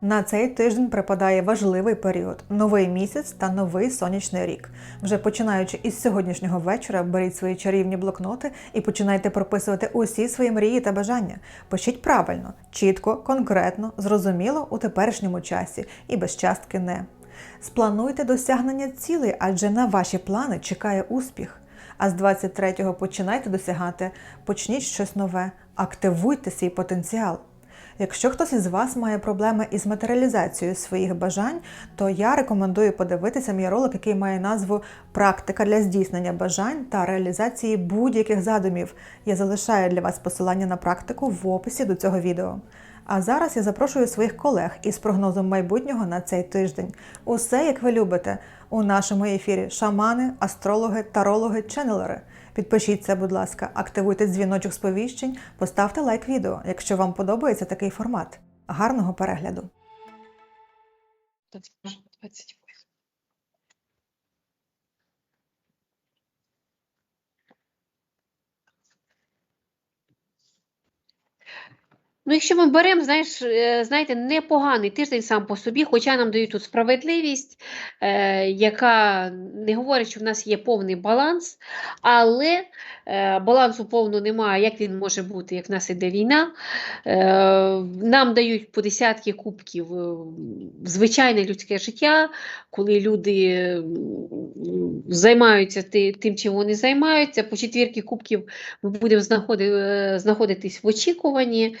На цей тиждень припадає важливий період новий місяць та новий сонячний рік. Вже починаючи із сьогоднішнього вечора, беріть свої чарівні блокноти і починайте прописувати усі свої мрії та бажання. Пишіть правильно, чітко, конкретно, зрозуміло у теперішньому часі і без частки не. Сплануйте досягнення цілей, адже на ваші плани чекає успіх. А з 23-го починайте досягати, почніть щось нове, активуйте свій потенціал. Якщо хтось із вас має проблеми із матеріалізацією своїх бажань, то я рекомендую подивитися мій ролик, який має назву Практика для здійснення бажань та реалізації будь-яких задумів. Я залишаю для вас посилання на практику в описі до цього відео. А зараз я запрошую своїх колег із прогнозом майбутнього на цей тиждень. Усе як ви любите у нашому ефірі: шамани, астрологи, тарологи, ченнелери. Підпишіться, будь ласка, активуйте дзвіночок сповіщень, поставте лайк відео, якщо вам подобається такий формат. Гарного перегляду! 28. Ну, якщо ми беремо, знаєш, е, знаєте, непоганий тиждень сам по собі, хоча нам дають тут справедливість, е, яка не говорить, що в нас є повний баланс, але балансу повно немає, як він може бути, як в нас іде війна. Е, нам дають по десятки кубків е, звичайне людське життя, коли люди займаються тим, чим вони займаються. По четвірки кубків ми будемо е, знаходитись в очікуванні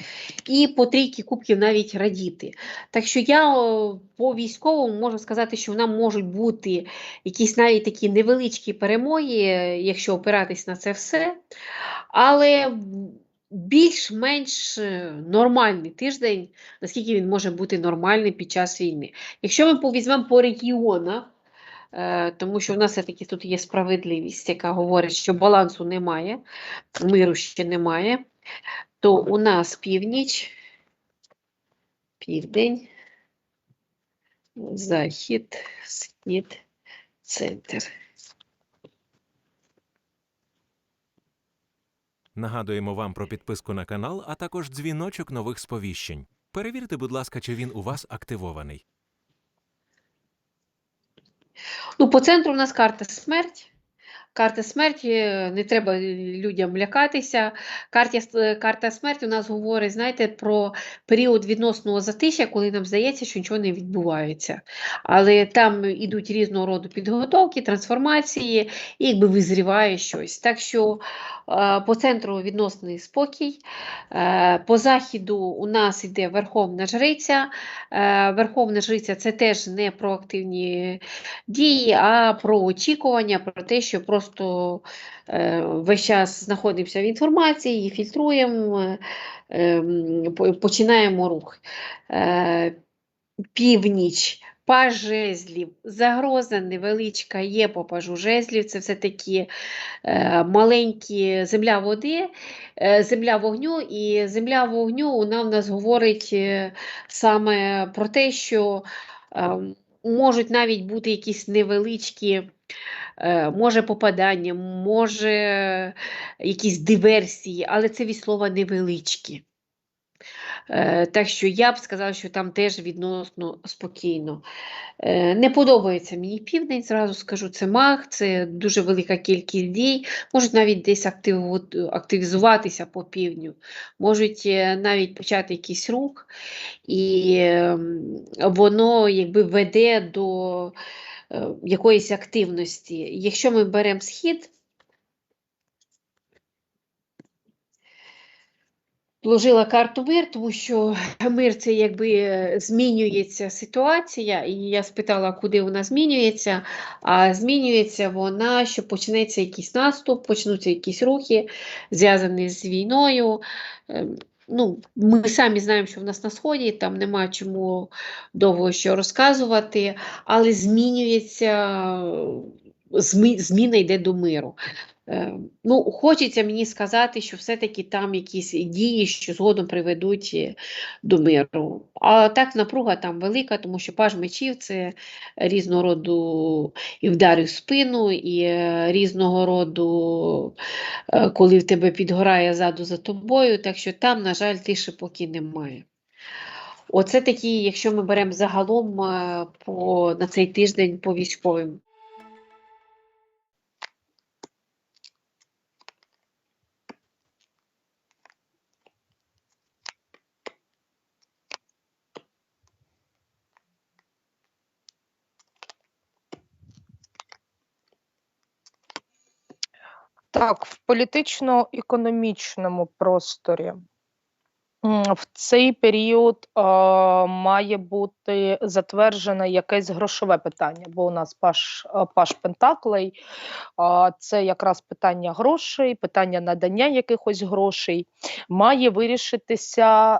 і по трійки кубків навіть радіти. Так що я по військовому можу сказати, що нам можуть бути якісь навіть такі невеличкі перемоги, е, якщо опиратись на це все. Але більш-менш е, нормальний тиждень, наскільки він може бути нормальним під час війни. Якщо ми повізьмемо по регіонах, е, тому що в нас все-таки тут є справедливість, яка говорить, що балансу немає, миру ще немає, то у нас північ, південь, захід, схід, центр. Нагадуємо вам про підписку на канал, а також дзвіночок нових сповіщень. Перевірте, будь ласка, чи він у вас активований. Ну, по центру у нас карта смерть. Карта смерті, е, не треба людям лякатися. Карта, карта смерті у нас говорить, знаєте, про період відносного затишя, коли нам здається, що нічого не відбувається. Але там ідуть різного роду підготовки, трансформації, і якби визріває щось. Так що е, по центру відносний спокій. Е, По західу у нас йде Верховна Жриця. Е, Верховна Жриця це теж не про активні дії, а про очікування, про те, що просто е, весь час знаходимося в інформації, її фільтруємо, е, починаємо рух. Е, північ. Паж жезлів, загроза невеличка є по пажу жезлів, це все такі е, маленькі земля води, е, земля вогню, і земля вогню вона в нас говорить саме про те, що е, можуть навіть бути якісь невеличкі, е, може попадання, може якісь диверсії, але це від слова невеличкі. Е, Так що я б сказала, що там теж відносно спокійно. Е, Не подобається мені південь, зразу скажу, це мах, це дуже велика кількість дій, можуть навіть десь активізуватися по півдню, можуть е, навіть почати якийсь рух, і ем, воно якби веде до якоїсь активності. Якщо ми беремо схід, Вложила карту мир, тому що мир це якби е, змінюється ситуація, і я спитала, куди вона змінюється. А змінюється вона, що почнеться якийсь наступ, почнуться якісь рухи, зв'язані з війною. Ем, Ну, ми самі знаємо, що в нас на сході, там нема чому довго що розказувати, але змінюється, зміна йде до миру. Е, Ну, хочеться мені сказати, що все-таки там якісь дії, що згодом приведуть е, до миру. А так напруга там велика, тому що паж мечів це різного роду і вдари в спину, і е, різного роду, е, коли в тебе підгорає ззаду за тобою. Так що там, на жаль, тиші поки немає. Оце такі, якщо ми беремо загалом по, на цей тиждень по військовим. Так, в політично-економічному просторі в цей період е, має бути затверджене якесь грошове питання, бо у нас паш, паш Пентаклей е, це якраз питання грошей, питання надання якихось грошей. Має вирішитися е,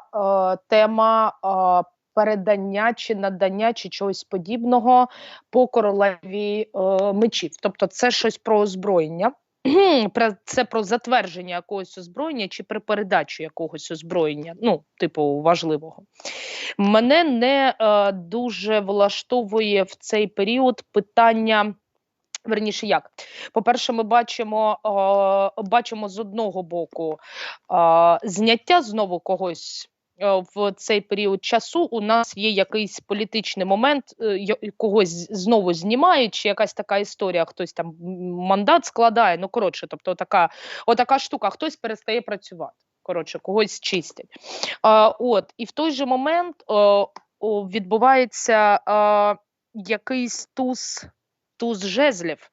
тема. Е, Передання чи надання чи чогось подібного по королеві е, мечів, тобто це щось про озброєння. Це про затвердження якогось озброєння чи про передачу якогось озброєння, ну, типу, важливого. Мене не е, дуже влаштовує в цей період питання. Верніше, як? По-перше, ми бачимо, е, бачимо з одного боку е, зняття знову когось в цей період часу. У нас є якийсь політичний момент, е, когось знову знімають, чи якась така історія, хтось там мандат складає. Ну, коротше, тобто, така, отака штука, хтось перестає працювати. Коротше, когось чистять. А, от, і в той же момент е, о, відбувається е, якийсь туз, туз жезлів.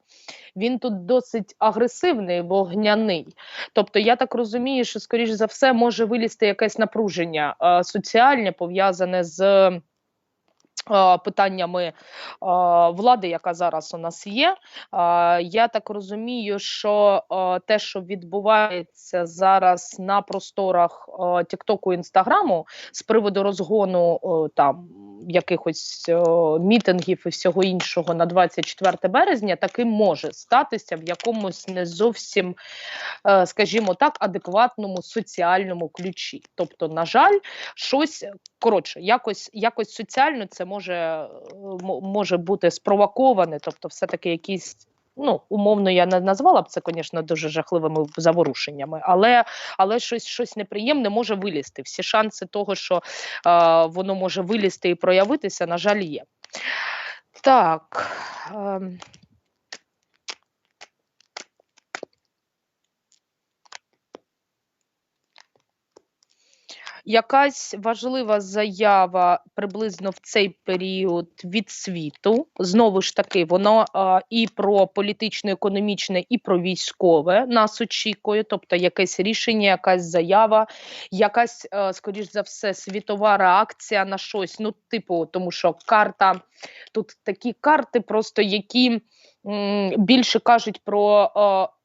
Він тут досить агресивний, вогняний. Тобто, я так розумію, що, скоріш за все, може вилізти якесь напруження е, соціальне, пов'язане з питаннями влади, яка зараз у нас є. Я так розумію, що те, що відбувається зараз на просторах Тіктоку Інстаграму з приводу розгону там якихось о, мітингів і всього іншого на 24 березня, таким може статися в якомусь не зовсім, е, скажімо так, адекватному соціальному ключі. Тобто, на жаль, щось коротше, якось, якось соціально це може, е, може бути спровоковане, тобто, все-таки якісь. Ну, умовно, я не назвала б це, звісно, дуже жахливими заворушеннями, але, але щось, щось неприємне може вилізти. Всі шанси того, що е, воно може вилізти і проявитися, на жаль, є. Так. ем, Якась важлива заява приблизно в цей період від світу. Знову ж таки, воно а, і про політично-економічне, і про військове нас очікує. Тобто, якесь рішення, якась заява, якась, е, скоріш за все, світова реакція на щось. Ну, типу, тому що карта тут такі карти, просто які більше кажуть про.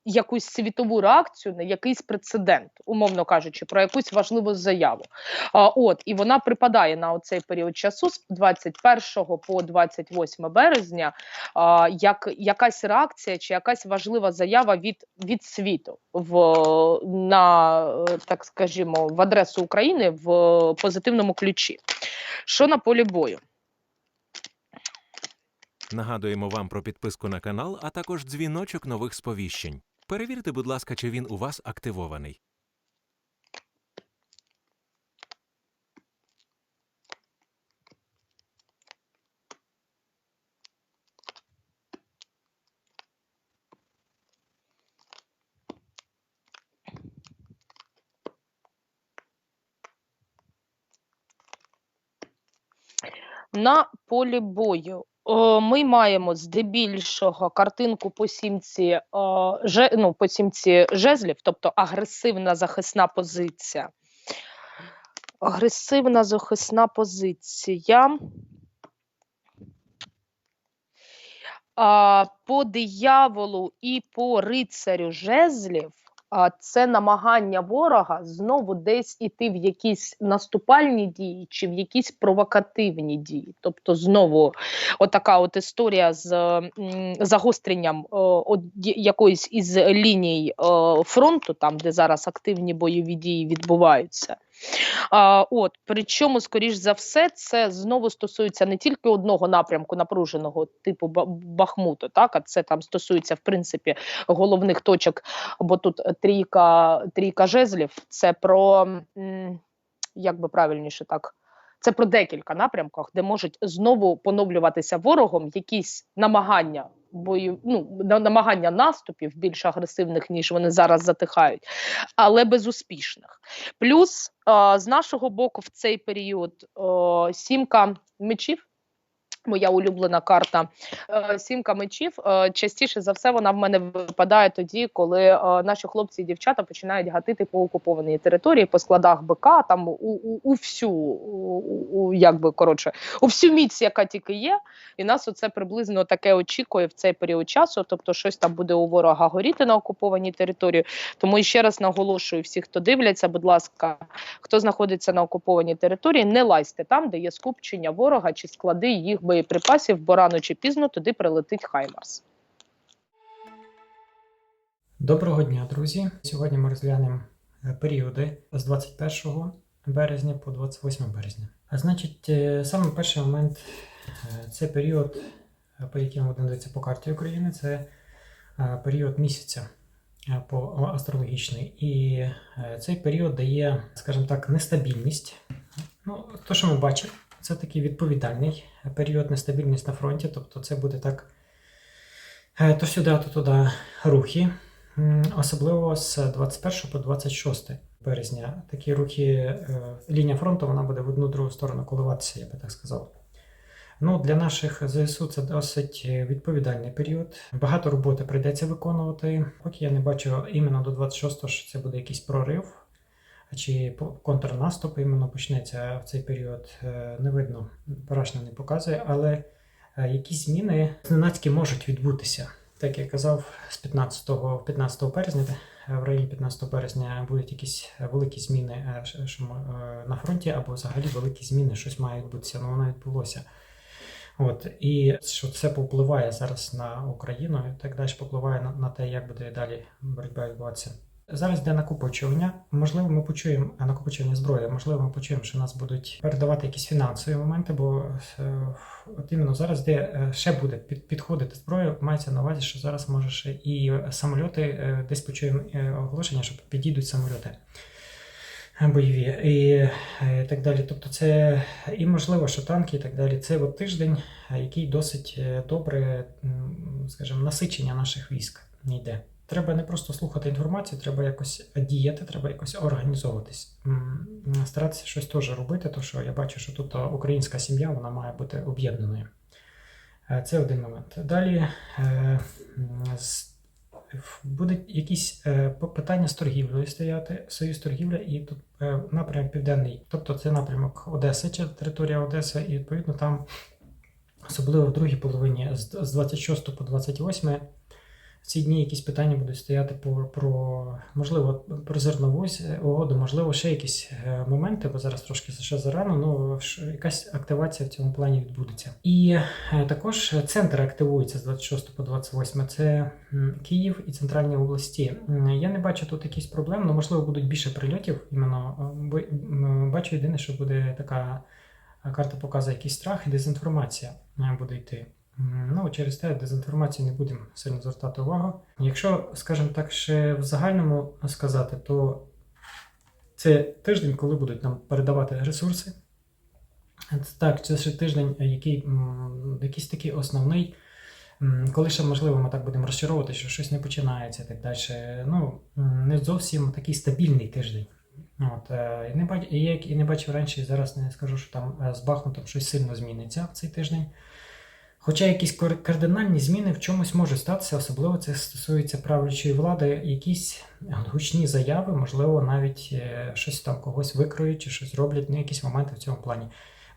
Якусь світову реакцію на якийсь прецедент, умовно кажучи, про якусь важливу заяву. А, от і вона припадає на оцей період часу з 21 по 28 березня, а, як якась реакція чи якась важлива заява від, від світу в на так скажімо в адресу України в позитивному ключі. Що на полі бою? Нагадуємо вам про підписку на канал, а також дзвіночок нових сповіщень. Перевірте, будь ласка, чи він у вас активований. На полі бою ми маємо здебільшого картинку по сімці, ну, по сімці жезлів, тобто агресивна захисна позиція. Агресивна захисна позиція. По дияволу і по рицарю жезлів це намагання ворога знову десь іти в якісь наступальні дії чи в якісь провокативні дії. Тобто, знову отака от історія з загостренням е, от, якоїсь із ліній е, фронту, там де зараз активні бойові дії відбуваються. А, от, причому, скоріш за все, це знову стосується не тільки одного напрямку напруженого типу Ба- Бахмуту, так, а це там стосується, в принципі, головних точок, бо тут трійка, трійка жезлів, це про, як би правильніше так Це про декілька напрямках, де можуть знову поновлюватися ворогом якісь намагання бою, ну, на- намагання наступів більш агресивних, ніж вони зараз затихають, але безуспішних. Плюс з нашого боку в цей період сімка мечів. Моя улюблена карта Е, сімка мечів. е, Частіше за все вона в мене випадає тоді, коли е, наші хлопці і дівчата починають гатити по окупованій території, по складах БК, там у, у, у всю у, у, якби коротше, у всю міць, яка тільки є. І нас оце приблизно таке очікує в цей період часу. Тобто, щось там буде у ворога горіти на окупованій території. Тому ще раз наголошую всіх, хто дивляться, будь ласка, хто знаходиться на окупованій території, не лазьте там, де є скупчення ворога чи склади їх боєприпасів, бо рано чи пізно туди прилетить Хаймарс. Доброго дня, друзі! Сьогодні ми розглянемо е, періоди з 21 березня по 28 березня. А значить, е, саме перший момент е, це період, по яким будемо дивитися по карті України, це період місяця по астрологічний. І цей період дає, скажімо так, нестабільність. Ну, то, що ми бачимо, це такий відповідальний період, нестабільність на фронті, тобто це буде так. е, То сюди, то туди рухи. Особливо з 21 по 26 березня такі рухи, е, лінія фронту вона буде в одну другу сторону коливатися, я би так сказав. Ну, для наших ЗСУ це досить е, відповідальний період. Багато роботи прийдеться виконувати. Поки я не бачу іменно до 26-го, що це буде якийсь прорив чи контрнаступ іменно почнеться в цей період. е, Не видно, Парашна не показує, але е, якісь зміни зненацькі можуть відбутися. Так я казав, з 15, 15 березня, е, в районі 15 березня будуть якісь великі зміни на фронті, або взагалі великі зміни, щось має відбутися, але воно відбулося. От, і що це повпливає зараз на Україну і так далі попливає на, на те, як буде далі боротьба відбуватися. Зараз йде накопичування. Можливо, ми почуємо накопичування зброї. Можливо, ми почуємо, що нас будуть передавати якісь фінансові моменти, бо е, от іменно зараз, де е, ще буде підходити зброя, мається на увазі, що зараз може ще і самольоти е, десь почуємо оголошення, що підійдуть самольоти бойові і так далі. Тобто, це і можливо, що танки, і так далі. Це от тиждень, який досить добре, скажімо, насичення наших військ йде. Треба не просто слухати інформацію, треба якось діяти, треба якось організовуватись, старатися щось теж робити, тому що я бачу, що тут українська сім'я вона має бути об'єднаною. Е, Це один момент. Далі е, будуть якісь е, питання з торгівлею стояти, союз торгівля і тут напрямок південний. Тобто це напрямок Одеси, чи територія Одеси, і відповідно там, особливо в другій половині з 26 по 28 в ці дні якісь питання будуть стояти про, про можливо, про зернову угоду, можливо, ще якісь е, моменти, бо зараз трошки ще зарано, ну якась активація в цьому плані відбудеться. І е, також центр активується з 26 по 28. Це Київ і центральні області. Я не бачу тут якихось проблем, але можливо будуть більше прильотів. Іменно е, бачу єдине, що буде така е, карта показує якийсь страх і дезінформація е, буде йти. Ну, через те дезінформацію не будемо сильно звертати увагу. Якщо, скажімо так, ще в загальному сказати, то це тиждень, коли будуть нам передавати ресурси. Так, це ще тиждень, який якийсь такий основний. Коли ще можливо ми так будемо розчаровувати, що щось не починається і так далі. Ну, не зовсім такий стабільний тиждень. От, е, і не бач, як і не бачив раніше, зараз не скажу, що там е, з Бахмутом щось сильно зміниться в цей тиждень. Хоча якісь кардинальні зміни в чомусь можуть статися, особливо це стосується правлячої влади, якісь гучні заяви, можливо, навіть е, щось там когось викроють чи щось роблять, ну якісь моменти в цьому плані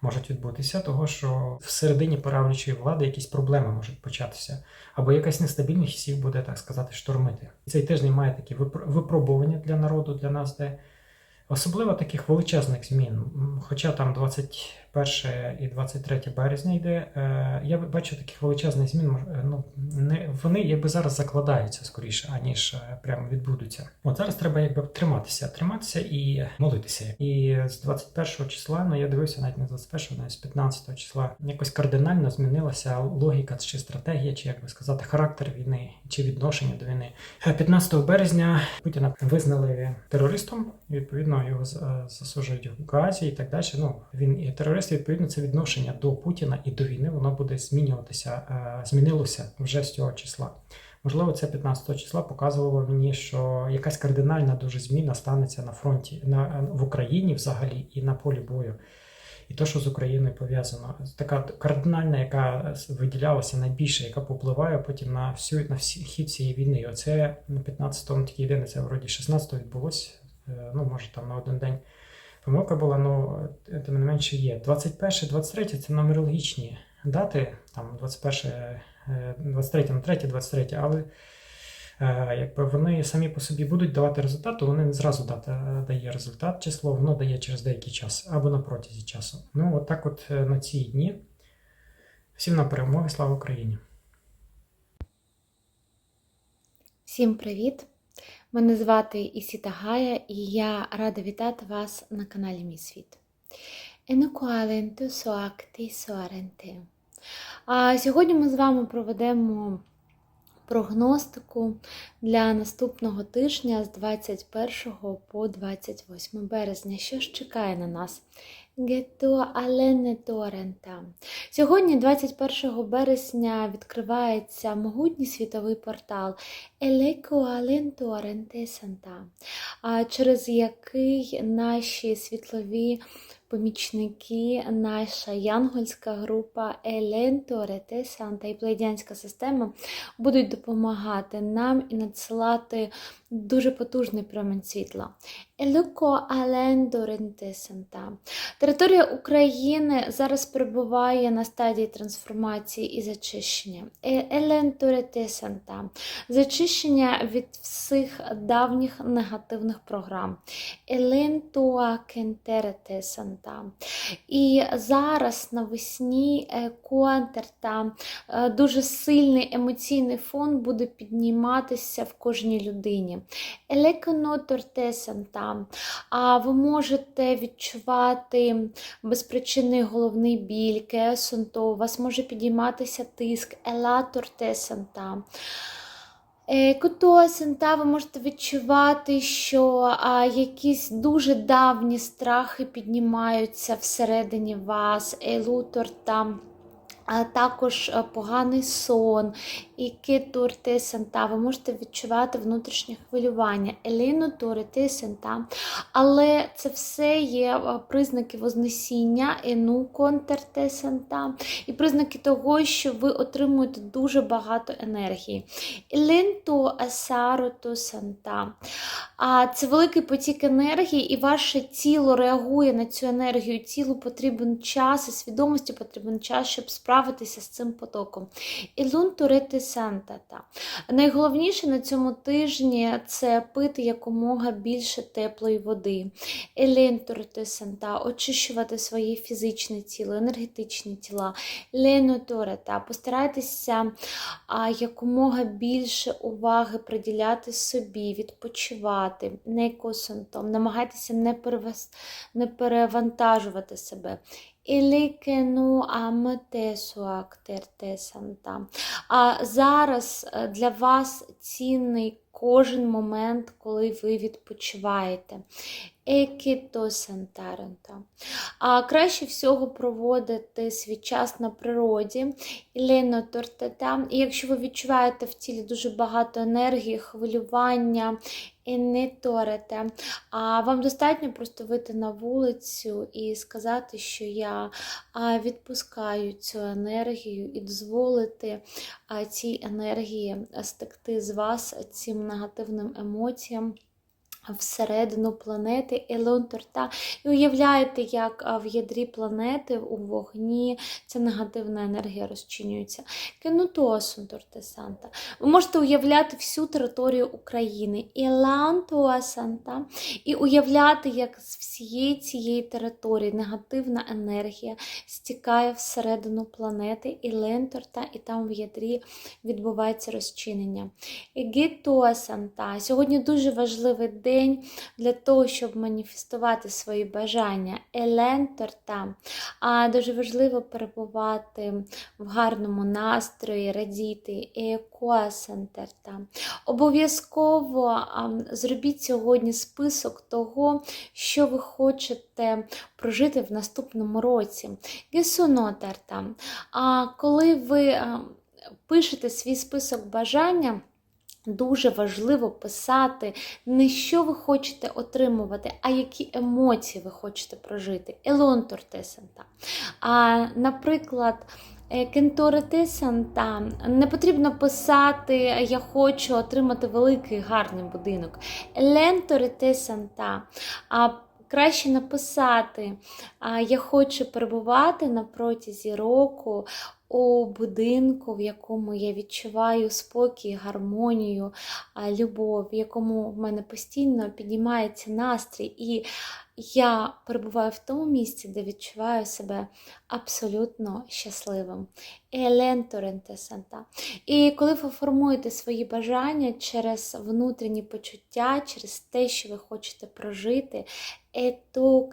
можуть відбутися, того що всередині правлячої влади якісь проблеми можуть початися, або якась нестабільність їх буде, так сказати, штормити. Цей тиждень має такі випробування для народу, для нас, де особливо таких величезних змін. Хоча там 21 і 23 березня йде. Е, Я бачу таких величезних змін. е, Ну, не, вони якби зараз закладаються скоріше, аніж е, прямо відбудуться. От зараз треба якби триматися, триматися і молитися. І з 21 числа, ну я дивився навіть не з 21, навіть з 15 числа, якось кардинально змінилася логіка чи стратегія, чи як би сказати, характер війни чи відношення до війни. Е, 15 березня Путіна визнали терористом. Відповідно, його засуджують в Гаазі і так далі. Ну він і терорист. І, Відповідно, це відношення до Путіна і до війни воно буде змінюватися, е, змінилося вже з цього числа. Можливо, це 15 числа показувало мені, що якась кардинальна дуже зміна станеться на фронті на в Україні взагалі і на полі бою. І то, що з Україною пов'язано, така кардинальна, яка виділялася найбільше, яка попливає потім на всю на всі хід цієї війни. І Оце на 15-му такий день, це вроді 16-го відбулося. е, Ну, може, там на один день помилка була, ну тим не менше є. 21, 23 це нумерологічні дати, там 21, е, 23 на 3, 23, але е, якби вони самі по собі будуть давати результат, то вони не зразу дати, дає результат число, воно дає через деякий час або на протязі часу. Ну, от так от е, на ці дні. Всім на перемоги, слава Україні! Всім привіт! Мене звати Ісіта Гая і я рада вітати вас на каналі Мій Світ. Енукуаленто соакти соаренте. А сьогодні ми з вами проведемо прогностику для наступного тижня з 21 по 28 березня. Що ж чекає на нас? Гетто алене торента. Сьогодні, 21 березня, відкривається могутній світовий портал Елеко Аленто Оренте Санта, через який наші світлові помічники, наша янгольська група Еленто Орете Санта і плейдянська система будуть допомагати нам і надсилати дуже потужний промінь світла. Елеко Аленто Оренте Санта. Територія України зараз перебуває на стадії трансформації і зачищення. Е- Еленторете Санта. Зачищення від всіх давніх негативних програм. Елентуа Санта. І зараз навесні е, контр та е, дуже сильний емоційний фон буде підніматися в кожній людині. Елеконоторте Санта. А ви можете відчувати безпричинний головний біль, кесонто, у вас може підійматися тиск, елаторте Санта. Е, Куто ви можете відчувати, що а, якісь дуже давні страхи піднімаються всередині вас, елутор там. А також е, поганий сон, і китурти сента. Ви можете відчувати внутрішнє хвилювання, еліну турити сента. Але це все є е, признаки Вознесіння, ену контерте сента, і признаки того, що ви отримуєте дуже багато енергії. Еленту асароту сента. А це великий потік енергії, і ваше тіло реагує на цю енергію. Тілу потрібен час, і свідомості потрібен час, щоб справитися з цим потоком. Ілун турити сантата. Найголовніше на цьому тижні це пити якомога більше теплої води. Елен турити санта, очищувати своє фізичне тіло, енергетичні тіла. Лену турета. Постарайтеся якомога більше уваги приділяти собі, відпочивати, не косонтом, намагайтеся не перевантажувати себе. Ілікену аметесу актерте санта. А зараз е, для вас цінний кожен момент, коли ви відпочиваєте. Екіто сантарента. А краще всього проводити свій час на природі, ілено тортета. І якщо ви відчуваєте в тілі дуже багато енергії, хвилювання, і не торите, а вам достатньо просто вийти на вулицю і сказати, що я відпускаю цю енергію і дозволити цій енергії стекти з вас цим негативним емоціям всередину планети Елонторта. І уявляєте, як в ядрі планети у вогні ця негативна енергія розчинюється. Кенутуасунторте Санта. Ви можете уявляти всю територію України. Ілантуа Санта. І уявляти, як з всієї цієї території негативна енергія стікає всередину планети і і там в ядрі відбувається розчинення. Егітуасанта. Сьогодні дуже важливий день для того, щоб маніфестувати свої бажання. Еленторта. А дуже важливо перебувати в гарному настрої, радіти. Екуасентерта. Обов'язково а, зробіть сьогодні список того, що ви хочете прожити в наступному році. Гесунотерта. А коли ви пишете свій список бажання, Дуже важливо писати не що ви хочете отримувати, а які емоції ви хочете прожити. Елонтортесента. А, наприклад, Кентори кенторетесента не потрібно писати Я хочу отримати великий гарний будинок. Еленторетесента. А краще написати Я хочу перебувати на протязі року у будинку, в якому я відчуваю спокій, гармонію, любов, в якому в мене постійно піднімається настрій, і я перебуваю в тому місці, де відчуваю себе абсолютно щасливим. І коли ви формуєте свої бажання через внутрішні почуття, через те, що ви хочете прожити, ету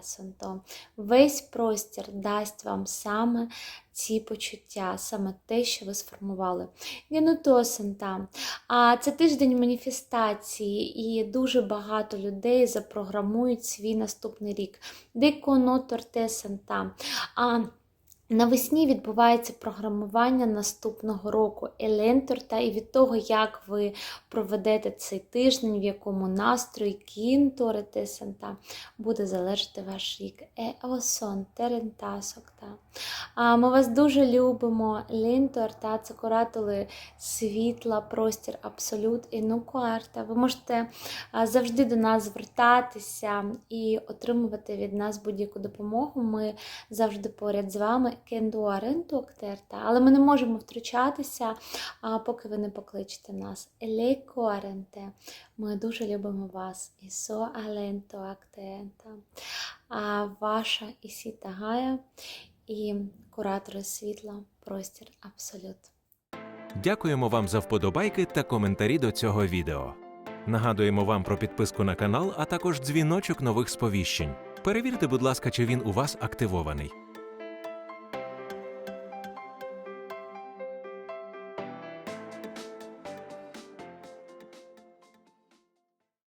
Санто, весь простір дасть вам саме ці почуття, саме те, що ви сформували. Генутосента. А це тиждень маніфестації, і дуже багато людей запрограмують свій наступний рік. Деконотортесента. А Навесні відбувається програмування наступного року Еленторта, і від того, як ви проведете цей тиждень, в якому настрої кінторите Санта, буде залежати ваш рік. Еосон терентасокта. А Ми вас дуже любимо. Лінторта це куратули світла, простір, абсолют і нукуарта. Ви можете завжди до нас звертатися і отримувати від нас будь-яку допомогу. Ми завжди поряд з вами. Кендуаренту актерта, але ми не можемо втручатися, поки ви не покличете нас. Елекуаренте. Ми дуже любимо вас. Ісо актента. А ваша Ісіта Гая і куратори світла, простір Абсолют. Дякуємо вам за вподобайки та коментарі до цього відео. Нагадуємо вам про підписку на канал, а також дзвіночок нових сповіщень. Перевірте, будь ласка, чи він у вас активований.